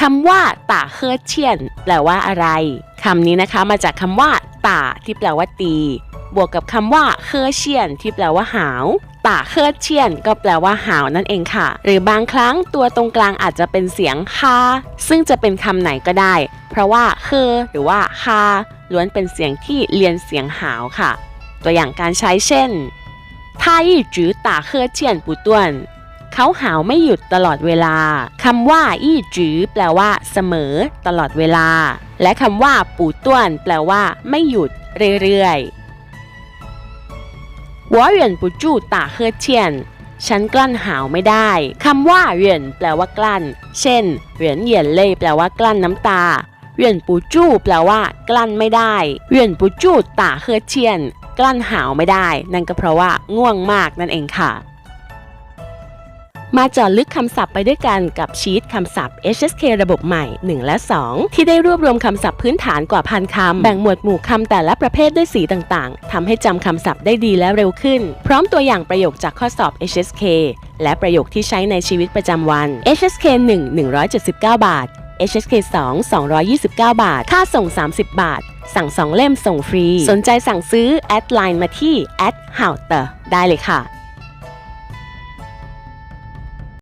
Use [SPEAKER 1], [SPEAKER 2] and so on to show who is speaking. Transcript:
[SPEAKER 1] คำว่าต่าเคอเชียน แปลว่าอะไรคำนี้นะคะมาจากคำว่าต่าที่แปลว่าตี บวกกับคำว่าเคอเชียน ที่แปลว่าหาวต่าเคอเชียน ก็แปลว่าหาวนั่นเองค่ะ หรือบางครั้งตัวตรงกลางอาจจะเป็นเสียงคาซึ่งจะเป็นคำไหนก็ได้ เพราะว่าเคอหรือว่าคาล้วนเป็นเสียงที่เรียนเสียงหาวค่ะ ตัวอย่างการใช้เช่น他一直打呵欠不断 เขาหาวไม่หยุดตลอดเวลา คำว่าอี้จือแปลว่า เสมอ ตลอดเวลา และคำว่าปูต้วน แปลว่า ไม่หยุด เรื่อยๆ我忍不住打呵欠ฉันกลั้นหาวไม่ได้ คำว่าเหวียนแปลว่ากลั้น เช่นเหวียนเหยียนเล่ยแปลว่ากลั้นน้ำตาเหวียนปูจู้แปลว่า กลั้นไม่ได้เหวียนปูจู้ตาเฮอเชียน กลั้นหาวไม่ได้ นั่นก็เพราะว่าง่วงมากนั่นเองค่ะ มาเจาะลึกคำศัพท์ไปด้วยกันกับชีตคำศัพท์ HSK ระบบใหม่ 1 และ 2 ที่ได้รวบรวมคำศัพท์พื้นฐานกว่าพันคำ แบ่งหมวดหมู่คำแต่ละประเภทด้วยสีต่างๆทำให้จำคำศัพท์ได้ดีและเร็วขึ้น พร้อมตัวอย่างประโยคจากข้อสอบ HSK และประโยคที่ใช้ในชีวิตประจำวัน HSK 1 179 บาท HSK 2 229 บาท ค่าส่ง 30 บาท สั่ง 2 เล่มส่งฟรี สนใจสั่งซื้อ แอดไลน์มาที่ h o w t e r ได้เลยค่ะ